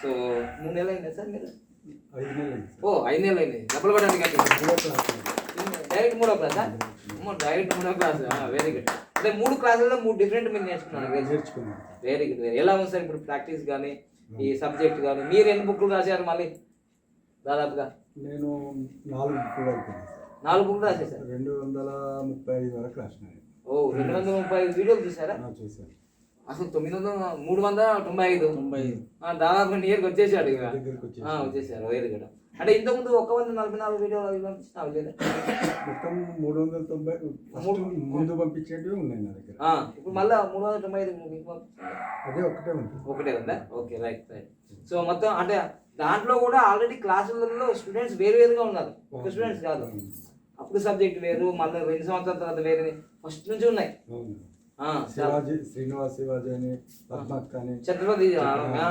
So మూడు నెలలు అయిందా సార్ మీరు? ఐదు నెలలు అయింది ఓ ఐదు నెలలు అయింది డబ్బులు పడడానికి సార్. మూడో క్లాస్ అండి. డైరెక్ట్ మూడో క్లాసా అమ్మో డైరెక్ట్ మూడో క్లాస్. వెరీ గుడ్ అంటే మూడు క్లాసుల్లో మూడు డిఫరెంట్ మీరు నేర్చుకున్నాను నేర్చుకున్నాను. సార్. వెరీ గుడ్ ఎలా ఉంది సార్ ఇప్పుడు ప్రాక్టీస్ కానీ ఈ సబ్జెక్ట్ కానీ మీరు ఎన్ని బుక్లు రాశారు మళ్ళీ? దాదాపుగా? నేను నాలుగు సార్. నాలుగు బుక్లు రాసేసారు రెండు వందల ముప్పై ఐదు వరకు రాసినాను ఓ రెండు వందల ముప్పై ఐదు వీడియోలు చూసారా? ఆ, చూశాను. అసలు తొమ్మిది వందల మూడు వందల తొంభై ఐదు. తొంభై ఆ, దాదాపు నియర్కి వచ్చేసాడు ఇక. దగ్గరికి వచ్చేసి ఆ, వచ్చేసారు వెరీ గుడ్ అంటే ఇంతకుముందు ఒక వంద నలభై నాలుగు వీడియోలు అవి పంపించిన అవి లేదా? మొత్తం మూడు వందల తొంభై ముందు పంపించేటివి ఉన్నాయి నా దగ్గర. ఇప్పుడు మళ్ళీ మూడు వందల తొంభై ఐదు అదే ఒకటే ఉంటుంది ఒకటే ఉందా? Okay right right. సో మొత్తం అంటే దాంట్లో కూడా ఆల్రెడీ క్లాసులలో స్టూడెంట్స్ వేరు వేరుగా ఉన్నారు. ఒక స్టూడెంట్స్ కాదు. అప్పుడు సబ్జెక్ట్ వేరు మళ్ళీ రెండు సంవత్సరాల తర్వాత వేరే ఫస్ట్ నుంచి ఉన్నాయి. శివాజీ శ్రీనివాస్ శివాజీ అని పద్మక్ అని ఛత్రపతి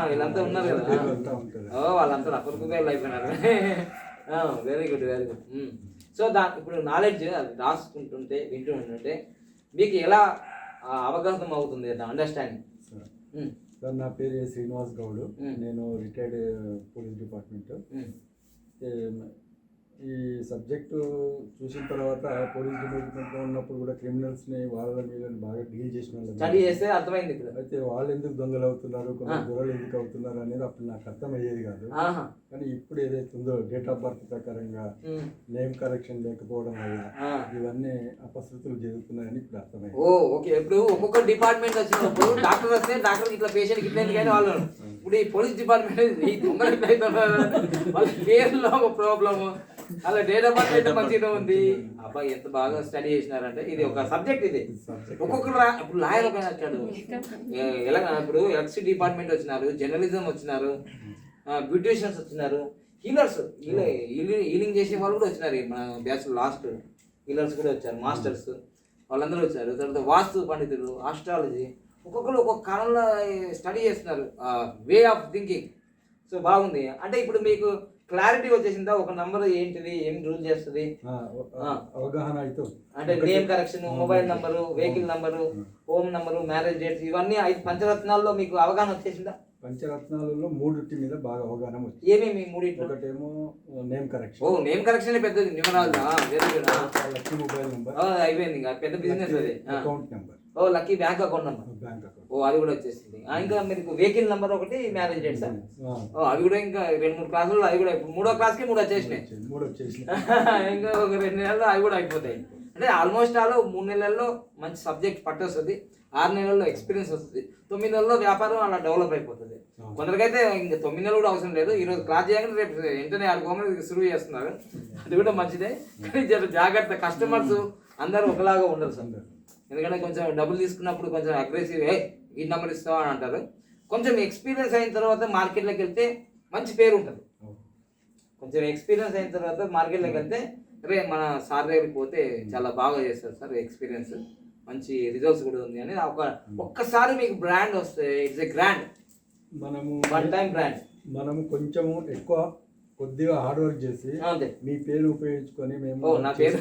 వీళ్ళంతా ఉన్నారు కదా. వీళ్ళంతా ఓ వాళ్ళంతా అపరికృతాలు అయిపోయినారు. Very good very good so దా ఇప్పుడు నాలెడ్జ్ అది రాసుకుంటుంటే వింటూ ఉంటుంటే మీకు ఎలా అవగాహన అవుతుంది అండర్స్టాండింగ్ సార్ నా పేరు. శ్రీనివాస్ గౌడ్. నేను రిటైర్డ్ పోలీస్ డిపార్ట్మెంట్ ఈ సబ్జెక్టు చూసిన తర్వాత పోలీస్ డిపార్ట్మెంట్లో ఉన్నప్పుడు కూడా క్రిమినల్స్ని వాళ్ళ వీళ్ళని బాగా డీల్ చేసిన. స్టడీ చేస్తే అర్థమైంది అయితే వాళ్ళు ఎందుకు దొంగలు అవుతున్నారు కొందరు దొరలు ఎందుకు అవుతున్నారు అనేది అప్పుడు నాకు అర్థమయ్యేది కాదు. కానీ ఇప్పుడు ఏదైతే ఉందో డేట్ ఆఫ్ బర్త్ ప్రకారంగా. నేమ్ కరెక్షన్ లేకపోవడం వల్ల. ఇవన్నీ అపశృతులు జరుగుతున్నాయని ఇప్పుడు అర్థమైంది. ఓ ఓకే. ఇప్పుడు ఒక్కొక్క డిపార్ట్మెంట్ వచ్చినప్పుడు డాక్టర్ వస్తే డాక్టర్ ఇట్లా పేషెంట్ ఇట్లా వాళ్ళు ఇప్పుడు ఈ పోలీస్ డిపార్ట్మెంట్ ఈ దొంగలు పేర్లో ఒక ప్రాబ్లము అలా డేట్ ఆఫ్ బర్త్ అయితే మంచిగా ఉంది? అబ్బాయి ఎంత బాగా స్టడీ చేసినారంటే ఇది ఒక సబ్జెక్ట్ ఇది. ఒక్కొక్కరు ఇప్పుడు లాయర్ ఒక వచ్చాడు. ఎలా ఇప్పుడు ఎలక్ట్రిసిటీ డిపార్ట్మెంట్ వచ్చినారు జర్నలిజం వచ్చినారు బ్యూటిషియన్స్ వచ్చినారు హీలర్స్ హీలింగ్ చేసే వాళ్ళు కూడా వచ్చినారు మన బ్యాచ్ లాస్ట్ హీలర్స్ కూడా వచ్చారు మాస్టర్స్ వాళ్ళందరూ వచ్చారు. తర్వాత వాస్తు పండితులు ఆస్ట్రాలజీ ఒక్కొక్కరు ఒక్కొక్క కాలంలో స్టడీ చేస్తున్నారు. వే ఆఫ్ థింకింగ్ సో బాగుంది. అంటే ఇప్పుడు మీకు క్లారిటీ వచ్చేసిందా? ఒక నంబర్ ఏంటిది? ఏం రూల్ చేస్తుంది. అవగాహన అయితే అంటే name correction mobile number vehicle number home number marriage dates ఇవన్నీ ఐదు పంచరత్నాల్లో మీకు అవగాహన వచ్చేసిందా? పంచరత్నాలలో మూడింటి మీద బాగా అవగాహన వచ్చింది. ఏమేమి ఒకటేమో నేమ్ ఓ కరెక్షన్ నేమ్ కరెక్షన్ పెద్దది. Numeral very good lucky mobile number అయిపోయింది ఇంకా. పెద్ద బిజినెస్ అది. అకౌంట్ నెంబర్ ఓ lucky bank account number bank account ఓ అది కూడా వచ్చేసింది. ఇంకా మీకు వెహికల్ నంబర్ ఒకటి మ్యారేజ్ డేట్స్ ఓ అవి కూడా ఇంకా రెండు మూడు క్లాసులు అవి కూడా మూడో క్లాస్కి మూడు వచ్చేసినాయి. మూడు వచ్చేసి ఇంకా ఒక రెండు నెలల్లో అవి కూడా అయిపోతాయి. అంటే ఆల్మోస్ట్ ఆల్ మూడు నెలల్లో మంచి సబ్జెక్ట్ పట్టొస్తుంది. ఆరు నెలల్లో ఎక్స్పీరియన్స్ వస్తుంది. తొమ్మిది నెలల్లో వ్యాపారం అలా డెవలప్ అయిపోతుంది. కొందరికైతే ఇంకా తొమ్మిది నెలలు కూడా అవసరం లేదు. ఈరోజు క్లాస్ చేయగానే రేపు వెంటనే ఆడుకోమని సురువు చేస్తున్నారు. అది కూడా మంచిదే. కానీ జాగ్రత్త. కస్టమర్స్ అందరూ ఒకలాగా ఉండరు సార్. ఎందుకంటే కొంచెం డబ్బులు తీసుకున్నప్పుడు కొంచెం అగ్రెసివ్ ఏ. ఈ నెంబర్ ఇస్తావా అని అంటారు. కొంచెం ఎక్స్పీరియన్స్ అయిన తర్వాత మార్కెట్లోకి వెళ్తే మంచి పేరు ఉంటుంది. కొంచెం ఎక్స్పీరియన్స్ అయిన తర్వాత మార్కెట్లోకి వెళ్తే రే మన సార్ దగ్గరికి పోతే చాలా బాగా చేస్తారు సార్ ఎక్స్పీరియన్స్ మంచి రిజల్ట్స్ కూడా ఉంది అని ఒక ఒక్కసారి మీకు బ్రాండ్ వస్తే ఇట్స్ ఎ గ్రాండ్ మనము వన్ టైం బ్రాండ్ మనము కొంచెము ఎక్కువ కొద్దిగా హార్డ్ వర్క్ చేసి అంతే. మీ పేరు ఉపయోగించుకొని మేము నా పేరు.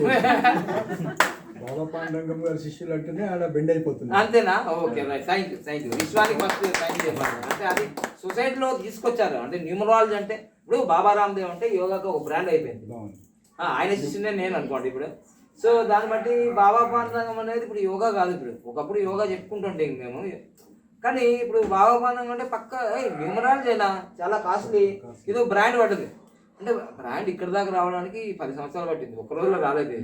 బాబా పాండంగం గారి శిష్యులు అంటేనే ఆడ బెండ్ అయిపోతుంది. అంతేనా? Okay right. Thank you thank you విశ్వానికి ఫస్ట్ థ్యాంక్ యూ అంటే అది సొసైటీలో తీసుకొచ్చారు. అంటే న్యూమరాలజీ అంటే ఇప్పుడు బాబా రామ్దేవ్ అంటే యోగాకి ఒక బ్రాండ్ అయిపోయింది. ఆయన శిష్యునే నేను అనుకోండి ఇప్పుడు. సో దాన్ని బట్టి బాబా పాండంగం అనేది ఇప్పుడు యోగా కాదు ఇప్పుడు. ఒకప్పుడు యోగా చెప్పుకుంటుంటే మేము. కానీ ఇప్పుడు బాబా పాండంగం అంటే పక్క న్యూమరాలజీ అయినా చాలా కాస్ట్లీ ఇది బ్రాండ్ పడ్డది. అంటే బ్రాండ్ ఇక్కడ దాకా రావడానికి పది సంవత్సరాలు పట్టింది. ఒక రోజులో రాలేదు.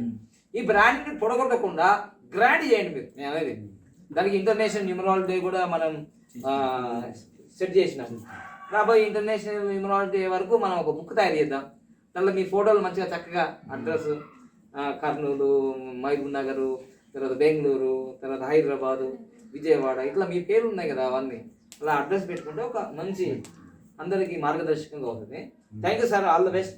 ఈ బ్రాండ్ని పొడగొట్టకుండా గ్రాండ్ చేయండి మీరు. నేను అనేది. దానికి ఇంటర్నేషనల్ న్యూమరాలజీ డే కూడా మనం సెట్ చేసినాం. రాబోయే ఇంటర్నేషనల్ న్యూమరాలజీ డే వరకు మనం ఒక బుక్ తయారు చేద్దాం. దాంట్లో మీ ఫోటోలు మంచిగా చక్కగా అడ్రస్ కర్నూలు మహబూబ్ నగరు తర్వాత బెంగళూరు తర్వాత హైదరాబాదు విజయవాడ ఇట్లా మీ పేర్లు ఉన్నాయి కదా అవన్నీ. అలా అడ్రస్ పెట్టుకుంటే ఒక మంచి అందరికీ మార్గదర్శకంగా అవుతుంది. Thank you sir. All the best.